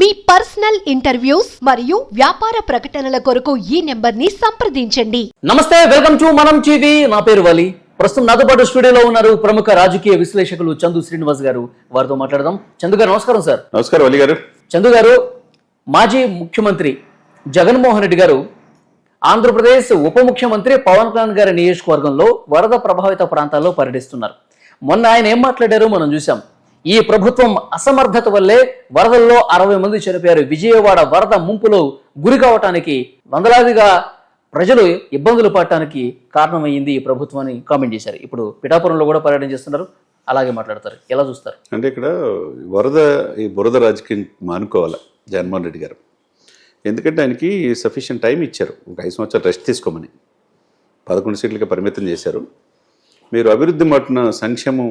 మీ personal interviews మరియు వ్యాపార ప్రకటనల కొరకు ఈ నెంబర్ని సంప్రదించండి. నమస్తే వెల్కమ్ టు మనం టీవీ. నా పేరు వలి. ప్రస్తుతం నాతో పాటు స్టూడియోలో ఉన్నారు ప్రముఖ రాజకీయ విశ్లేషకులు చందు శ్రీనివాస్ గారు. వారితో మాట్లాడదాం. చందు గారు నమస్కారం సార్. నమస్కారం అలీ గారు. చందు గారు మాజీ ముఖ్యమంత్రి జగన్మోహన్ రెడ్డి గారు ఆంధ్రప్రదేశ్ ఉప ముఖ్యమంత్రి పవన్ కళ్యాణ్ గారి నియోజకవర్గంలో వరద ప్రభావిత ప్రాంతాల్లో పర్యటిస్తున్నారు. మొన్న ఆయన ఏం మాట్లాడారో మనం చూసాం ఈ ప్రభుత్వం అసమర్థత వల్లే వరదల్లో అరవై మంది చనిపోయారు. విజయవాడ వరద ముంపులో గురి కావటానికి వందలాదిగా ప్రజలు ఇబ్బందులు పడటానికి కారణమైంది ఈ ప్రభుత్వం అని కామెంట్ చేశారు. ఇప్పుడు పిఠాపురంలో కూడా పర్యటన చేస్తున్నారు. అలాగే మాట్లాడతారు. ఎలా చూస్తారు? అంటే ఇక్కడ వరద ఈ బురద రాజకీయం మానుకోవాలి జగన్మోహన్ రెడ్డి గారు. ఎందుకంటే ఆయనకి సఫిషియంట్ టైం ఇచ్చారు. ఒక ఐదు సంవత్సరాలు రెస్ట్ తీసుకోమని. పదకొండు సీట్లకి పరిమితం చేశారు. మీరు అభివృద్ధి మటున సంక్షేమం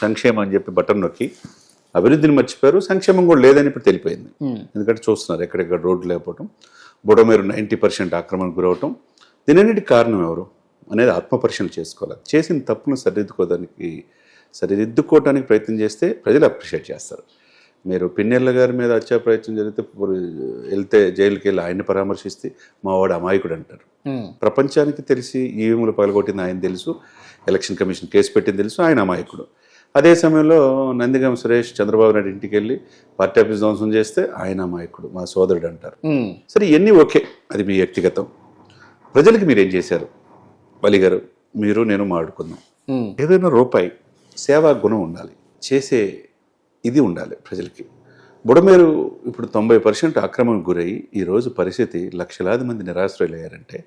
సంక్షేమం అని చెప్పి బటన్ నొక్కి అభివృద్ధిని మర్చిపోయారు సంక్షేమం కూడా లేదని ఇప్పుడు తెలిపోయింది. ఎందుకంటే చూస్తున్నారు ఎక్కడెక్కడ రోడ్లు లేకపోవటం బుడమేరు నైంటీ పర్సెంట్ ఆక్రమణకు గురవటం. దీనన్నిటి కారణం ఎవరు? అనేది ఆత్మపరిశీలన చేసుకోవాలి. చేసిన తప్పును సరిదిద్దుకోవడానికి సరిదిద్దుకోవడానికి ప్రయత్నం చేస్తే ప్రజలు అప్రిషియేట్ చేస్తారు. మీరు పిన్నెల్ల గారి మీద హత్యా ప్రయత్నం జరిగితే వెళ్తే జైలుకి వెళ్ళి ఆయన్ని పరామర్శిస్తే మా వాడు అమాయకుడు అంటారు. ప్రపంచానికి తెలిసి ఈవీఎంలు పగలగొట్టింది ఆయన తెలుసు ఎలక్షన్ కమిషన్ కేసు పెట్టింది తెలుసు ఆయన అమాయకుడు. అదే సమయంలో నందిగం సురేష్ చంద్రబాబు నాయుడు ఇంటికి వెళ్ళి పార్టీ ఆఫీస్ ధ్వంసం చేస్తే ఆయన అమాయకుడు మా సోదరుడు అంటారు. సరే ఇవన్నీ ఓకే అది మీ వ్యక్తిగతం. ప్రజలకి మీరు ఏం చేశారు? బలి గారు మీరు నేను మాట్లాడుకుందాం ఏదైనా రూపాయి సేవా గుణం ఉండాలి. చేసే ఇది ఉండాలి ప్రజలకి. బుడమేరు ఇప్పుడు తొంభై పర్సెంట్ ఆక్రమణకు గురయ్యి ఈరోజు పరిస్థితి లక్షలాది మంది నిరాశ్రయులయ్యారంటే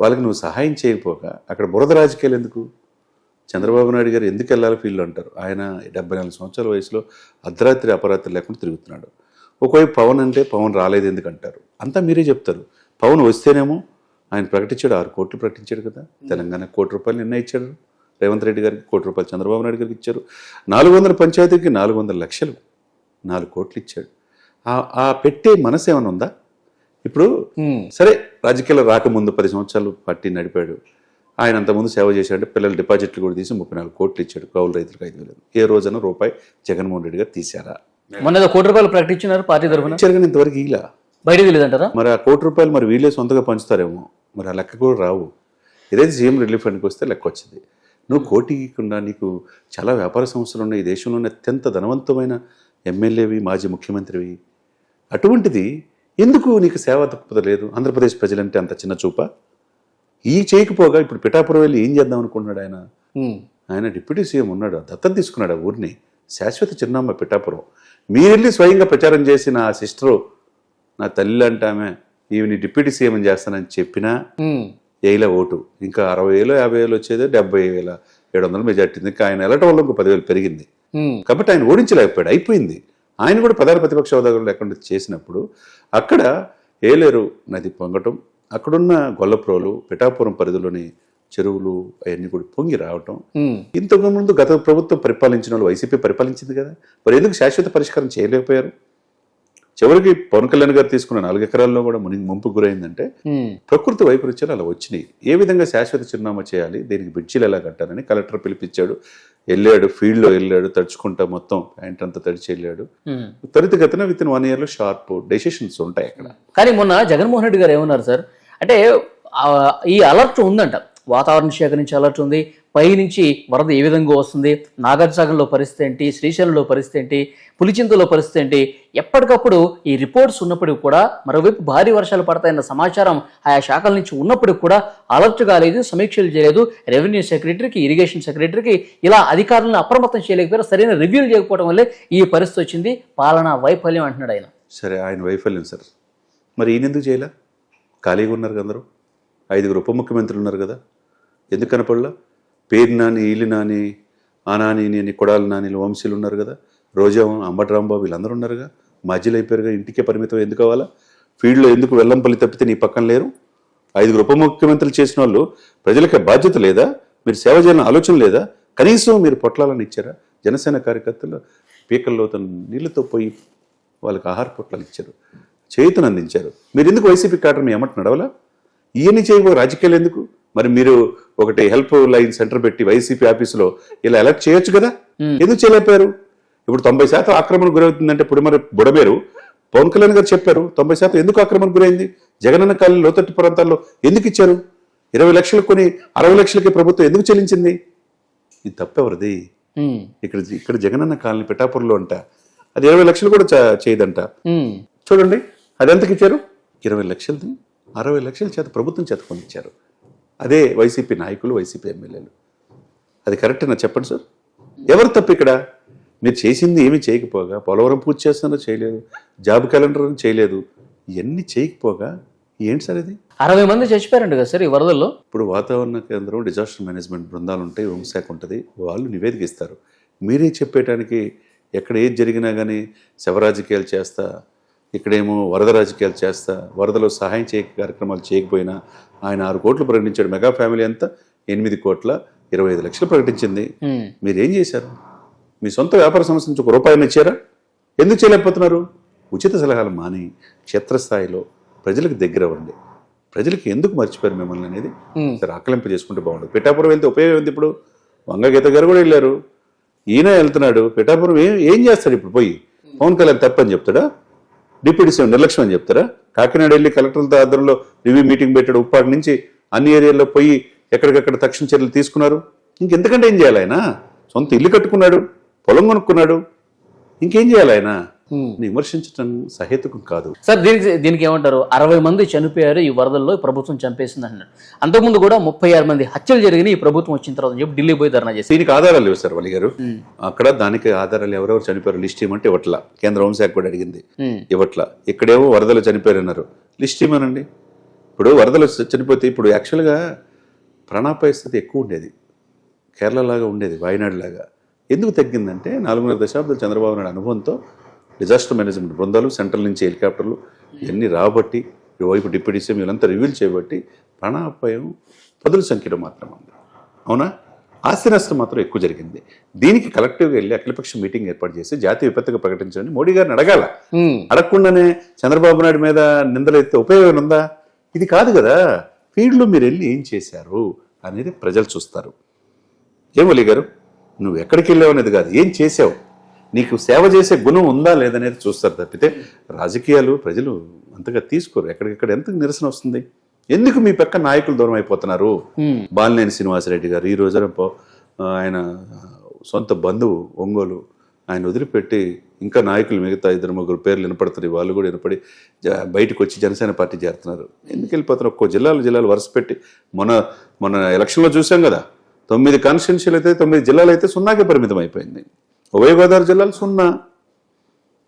వాళ్ళకి నువ్వు సహాయం చేయకపోగా అక్కడ బురద రాజకీయాలు ఎందుకు? చంద్రబాబు నాయుడు గారు ఎందుకు వెళ్ళాలి ఫీల్డ్ అంటారు? ఆయన డెబ్బై నాలుగు సంవత్సరాల వయసులో అర్ధరాత్రి అపరాత్రి లేకుండా తిరుగుతున్నాడు. ఒకవైపు పవన్ అంటే పవన్ రాలేదు ఎందుకు అంటారు? అంతా మీరే చెప్తారు. పవన్ వస్తేనేమో ఆయన ప్రకటించాడు ఆరు కోట్లు ప్రకటించాడు కదా. తెలంగాణ కోటి రూపాయలు నిన్న ఇచ్చాడు రేవంత్ రెడ్డి గారికి కోటి రూపాయలు చంద్రబాబు నాయుడు గారికి ఇచ్చారు. నాలుగు వందల పంచాయతీకి నాలుగు వందల లక్షలు. నాలుగు కోట్లు ఇచ్చాడు. ఆ- పెట్టే మనసు ఏమైనా ఉందా? ఇప్పుడు సరే రాజకీయాలు రాకముందు పది సంవత్సరాలు పార్టీ నడిపాడు. ఆయన అంతకుముందు సేవ చేశాడంటే పిల్లల డిపాజిట్లు కూడా తీసి ముప్పై నాలుగు కోట్లు ఇచ్చాడు. కౌలు రైతులకు ఐదు వేలు. ఏ రోజున రూపాయి జగన్మోహన్ రెడ్డి గారు తీశారా? మొన్న కోటి రూపాయలు ప్రకటించినారు పార్టీ తరఫున. ఇచ్చారు కానీ ఇంతవరకు ఇలా బయటకు తెలియదంటారా మరి ఆ కోటి రూపాయలు మరి వీళ్ళే సొంతగా పంచుతారేమో. మరి ఆ లెక్క కూడా రావు. ఏదైతే సీఎం రిలీఫ్ ఫండ్కి వస్తే లెక్క వచ్చింది. నువ్వు కోటి ఇవ్వకుండా నీకు చాలా వ్యాపార సంస్థలు ఉన్నాయి. ఈ దేశంలోనే అత్యంత ధనవంతమైన ఎమ్మెల్యేవి మాజీ ముఖ్యమంత్రివి. అటువంటిది ఎందుకు నీకు సేవ తక్కువ లేదు? ఆంధ్రప్రదేశ్ ప్రజలంటే అంత చిన్న చూప? ఈ చేయకపోగా ఇప్పుడు పిఠాపురం వెళ్ళి ఏం చేద్దాం అనుకుంటున్నాడు ఆయన. ఆయన డిప్యూటీ సీఎం ఉన్నాడు. దత్తత తీసుకున్నాడు ఆ ఊరిని. శాశ్వత చిరునామా పిఠాపురం. మీరు వెళ్ళి స్వయంగా ప్రచారం చేసిన ఆ సిస్టరు నా తల్లి అంటే ఆమె ఈవిని డిప్యూటీ సీఎం చేస్తానని చెప్పినా ఏయిల ఓటు. ఇంకా అరవై వేలు యాభై వేలు వచ్చేది డెబ్బై వేల ఏడు వందల మెజార్టీ ఇంకా ఆయన వెళ్ళటం వల్ల ఇంకో పదివేలు పెరిగింది. కాబట్టి ఆయన ఓడించలేకపోయాడు. అయిపోయింది. ఆయన కూడా ప్రధాన ప్రతిపక్ష హోదా కూడా లేకుండా చేసినప్పుడు అక్కడ ఏలేరు నది పొంగటం అక్కడున్న గొల్లప్రోలు పిఠాపురం పరిధిలోని చెరువులు అవన్నీ కూడా పొంగి రావటం. ఇంతకు ముందు గత ప్రభుత్వం పరిపాలించిన వాళ్ళు వైసీపీ పరిపాలించింది కదా. మరి ఎందుకు శాశ్వత పరిష్కారం చేయలేకపోయారు? చివరికి పవన్ కళ్యాణ్ గారు తీసుకున్న నాలుగు ఎకరాల్లో కూడా ముని ముంపు గురైందంటే. ప్రకృతి వైపరీత్యాలు అలా వచ్చినాయి. ఏ విధంగా శాశ్వత చిరునామా చేయాలి? దీనికి బ్రిడ్జిలు ఎలా కట్టాలని కలెక్టర్ పిలిపించాడు. వెళ్ళాడు ఫీల్డ్లో వెళ్ళాడు తడుచుకుంటా మొత్తం ప్యాంట్ అంతా తడిచి వెళ్ళాడు. ఉమ్. త్వరితగతిన విత్ ఇన్ వన్ ఇయర్లో షార్ప్ డెసిషన్స్ ఉంటాయి అక్కడ. కానీ మొన్న జగన్మోహన్ రెడ్డి గారు ఏమన్నారు సార్? అంటే ఈ అలర్ట్ ఉందంట. వాతావరణ శాఖ నుంచి అలర్ట్ ఉంది. పై నుంచి వరద ఏ విధంగా వస్తుంది? నాగార్జునలో పరిస్థితి ఏంటి? శ్రీశైలంలో పరిస్థితి ఏంటి? పులిచింతలో పరిస్థితి ఏంటి? ఎప్పటికప్పుడు ఈ రిపోర్ట్స్ ఉన్నప్పటికీ కూడా మరోవైపు భారీ వర్షాలు పడతాయన్న సమాచారం ఆయా శాఖల నుంచి ఉన్నప్పటికీ కూడా అలర్ట్ కాలేదు సమీక్షలు చేయలేదు. రెవెన్యూ సెక్రటరీకి ఇరిగేషన్ సెక్రటరీకి ఇలా అధికారులను అప్రమత్తం చేయలేకపోయారు సరైన రివ్యూలు చేయకపోవడం వల్లే ఈ పరిస్థితి వచ్చింది. పాలనా వైఫల్యం అంటున్నాడు ఆయన. సరే ఆయన వైఫల్యం సార్. మరి ఈయన ఎందుకు చేయలే? ఖాళీగా ఉన్నారు కదా అందరూ. ఐదుగురు ఉప ముఖ్యమంత్రులు ఉన్నారు కదా. ఎందుకు కనపడలా? పేరు నాని ఈలి నాని ఆనాని నాని నేను కొడాలి నాని వంశీలు ఉన్నారు కదా? రోజా అంబటి రాంబాబు వీళ్ళందరూ ఉన్నారుగా? మధ్యలో అయిపోయారుగా? ఇంటికే పరిమితం ఎందుకు అవ్వాలా ఫీల్డ్లో ఎందుకు వెల్లంపల్లి తప్పితే నీ పక్కన లేరు? ఐదుగురు ఉప ముఖ్యమంత్రులు చేసిన వాళ్ళు ప్రజలకి బాధ్యత లేదా? మీరు సేవ చేయాలని ఆలోచన లేదా? కనీసం మీరు పొట్లాలని ఇచ్చారా? జనసేన కార్యకర్తలు పీకల్లో తన నీళ్ళతో పోయి వాళ్ళకి ఆహార పొట్లాలు ఇచ్చారు. చేతును అందించారు మీరు ఎందుకు వైసీపీ కాటర్ మీ ఎమ్మటి నడవలా? ఇవన్నీ చేయబో రాజకీయాలు ఎందుకు? మరి మీరు ఒకటి హెల్ప్ లైన్ సెంటర్ పెట్టి వైసీపీ ఆఫీసులో ఇలా ఎలక్ట్ చేయొచ్చు కదా? ఎందుకు చేయలేకపోయారు? ఇప్పుడు తొంభై శాతం ఆక్రమణ గురవుతుందంటే ఇప్పుడు మరి బుడమేరు పవన్ కళ్యాణ్ గారు చెప్పారు తొంభై శాతం ఎందుకు ఆక్రమణ గురైంది? జగనన్న కాలనీ లోతట్టు ప్రాంతాల్లో ఎందుకు ఇచ్చారు? ఇరవై లక్షలు కొని అరవై లక్షలకి ప్రభుత్వం ఎందుకు చెల్లించింది? ఇది తప్పెవరిది? ఇక్కడ ఇక్కడ జగనన్న కాలనీ పిఠాపురంలో అంట. అది ఇరవై లక్షలు కూడా చేయదంట. చూడండి అది ఎంతకి ఇచ్చారు ఇరవై లక్షలది. అరవై లక్షల చేత ప్రభుత్వం చేత పొందించారు అదే వైసీపీ నాయకులు వైసీపీ ఎమ్మెల్యేలు. అది కరెక్టేనా చెప్పండి సార్. ఎవరు తప్పు ఇక్కడ? మీరు చేసింది ఏమీ చేయకపోగా? పోలవరం పూజ చేస్తున్నా చేయలేదు. జాబ్ క్యాలెండర్ చేయలేదు. ఇవన్నీ చేయకపోగా? ఏంటి సార్ ఇది? అరవై మంది చచ్చిపోయారంట కదా సార్ ఈ వరదల్లో? ఇప్పుడు వాతావరణ కేంద్రం డిజాస్టర్ మేనేజ్మెంట్ బృందాలు ఉంటాయి హోంశాఖ ఉంటుంది వాళ్ళు నివేదిక ఇస్తారు. మీరే చెప్పేయటానికి ఎక్కడ ఏది జరిగినా కానీ శవ రాజకీయాలు చేస్తా ఇక్కడేమో వరద రాజకీయాలు చేస్తా వరదలో సహాయం చేయ కార్యక్రమాలు చేయకపోయినా ఆయన ఆరు కోట్లు ప్రకటించాడు. మెగా ఫ్యామిలీ అంతా ఎనిమిది కోట్ల ఇరవై ఐదు లక్షలు ప్రకటించింది. మీరేం చేశారు? మీ సొంత వ్యాపార సంస్థ నుంచి ఒక రూపాయిని ఇచ్చారా? ఎందుకు చేయలేకపోతున్నారు? ఉచిత సలహాలు మాని క్షేత్రస్థాయిలో ప్రజలకు దగ్గర అవ్వండి. ప్రజలకు ఎందుకు మర్చిపోయారు మిమ్మల్ని అనేది సరే ఆకలింపు చేసుకుంటే బాగుండదు. పిఠాపురం వెళ్తే ఉపయోగం ఏంది ఇప్పుడు? వంగగీత గారు కూడా వెళ్ళారు. ఈయన వెళ్తున్నాడు. పిఠాపురం ఏం ఏం చేస్తాడు ఇప్పుడు? పోయి. పవన్ కళ్యాణ్ తప్పని చెప్తాడా? డిప్యూటీ సీఎం నిర్లక్ష్యం అని చెప్తారా? కాకినాడ వెళ్ళి కలెక్టర్లతో ఆధ్వర్యంలో రివ్యూ మీటింగ్ పెట్టాడు ఉప్పాటి నుంచి అన్ని ఏరియాల్లో పోయి ఎక్కడికక్కడ తక్షణ చర్యలు తీసుకున్నారు. ఇంకెంతకంటే ఏం చేయాలి ఆయన? సొంత ఇల్లు కట్టుకున్నాడు పొలం కొనుక్కున్నాడు. ఇంకేం చేయాలి ఆయన? విమర్శించడం సహేతుకం కాదు. సార్ దీనికి దీనికి ఏమంటారు? అరవై మంది చనిపోయారు ఈ వరదల్లో ప్రభుత్వం చంపేసింది అంటున్నారు అంతకుముందు కూడా ముప్పై ఆరు మంది హత్యలు జరిగినాయి ఈ ప్రభుత్వం వచ్చిన తర్వాత చెప్పి ఢిల్లీ పోయి ధర్నా చేసి దీనికి ఆధారాలు లేవు సార్ వలి గారు. అక్కడ దానికి ఆధారాలు ఎవరెవరు చనిపోయారు లిస్ట్ ఇవ్వమంటే ఇవ్వట్లా. కేంద్ర హోంశాఖ కూడా అడిగింది. ఉమ్, ఇవ్వట్లా. ఇక్కడేమో వరదలు చనిపోయారు అన్నారు లిస్ట్ ఇవ్వనండి ఇప్పుడు వరదలు చనిపోతే ఇప్పుడు యాక్చువల్గా ప్రాణాపాయ స్థితి ఎక్కువ ఉండేది. కేరళ లాగా ఉండేది వాయనాడు లాగా ఎందుకు తగ్గిందంటే నాలుగున్నర దశాబ్దాలు చంద్రబాబు నాయుడు అనుభవంతో డిజాస్టర్ మేనేజ్మెంట్ బృందాలు సెంట్రల్ నుంచి హెలికాప్టర్లు ఇవన్నీ రాబట్టి వైపు డిప్యూటీ సీఎం వీళ్ళంతా రివ్యూలు చేయబట్టి ప్రాణాపాయం పదుల సంఖ్యలో మాత్రమే ఉంది. అవునా? ఆస్తి నష్టం మాత్రం ఎక్కువ జరిగింది. దీనికి కలెక్టివ్గా వెళ్ళి అఖిలపక్ష మీటింగ్ ఏర్పాటు చేసి జాతీయ విపత్తుగా ప్రకటించని మోడీ గారిని అడగాల. అడగకుండానే చంద్రబాబు నాయుడు మీద నిందలు ఎత్తే ఉపయోగం ఉందా? ఇది కాదు కదా. ఫీల్డ్లో మీరు వెళ్ళి ఏం చేశారు అనేది ప్రజలు చూస్తారు. ఏమోలి గారు? నువ్వు ఎక్కడికి వెళ్ళావు అనేది కాదు. ఏం చేసావు నీకు సేవ చేసే గుణం ఉందా లేదనేది చూస్తారు తప్పితే రాజకీయాలు ప్రజలు అంతగా తీసుకోరు. ఎక్కడికెక్కడ ఎంత నిరసన వస్తుంది? ఎందుకు మీ పక్క నాయకులు దూరం అయిపోతున్నారు? బాలినేని శ్రీనివాసరెడ్డి గారు ఈ రోజున పో- ఆయన సొంత బంధువు ఒంగోలు ఆయన వదిలిపెట్టి ఇంకా నాయకులు మిగతా ఇద్దరు ముగ్గురు పేర్లు వినపడుతుంది వాళ్ళు కూడా వినపడి బయటకు వచ్చి జనసేన పార్టీ చేరుతున్నారు. ఎందుకు వెళ్ళిపోతున్నారు? ఒక్కో జిల్లాలు జిల్లాలు వరుస పెట్టి మొన్న మొన్న ఎలక్షన్లో చూసాం కదా. తొమ్మిది కాన్స్టిట్యున్సీలు అయితే తొమ్మిది జిల్లాలు అయితే సున్నాకే పరిమితం అయిపోయింది. ఉభయ గోదావరి జిల్లాలు సున్నా.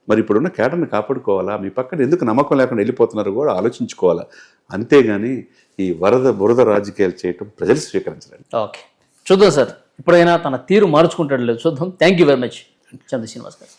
మరి ఇప్పుడున్న కేటర్ని కాపాడుకోవాలా? మీ పక్కన ఎందుకు నమ్మకం లేకుండా వెళ్ళిపోతున్నారో కూడా ఆలోచించుకోవాలా? అంతేగాని ఈ వరద బురద రాజకీయాలు చేయటం ప్రజలు స్వీకరించలేదు ఓకే. చూద్దాం సార్. ఇప్పుడైనా తన తీరు మార్చుకుంటాడు లేదు చూద్దాం. Thank you very much Chandra Srinivas garu.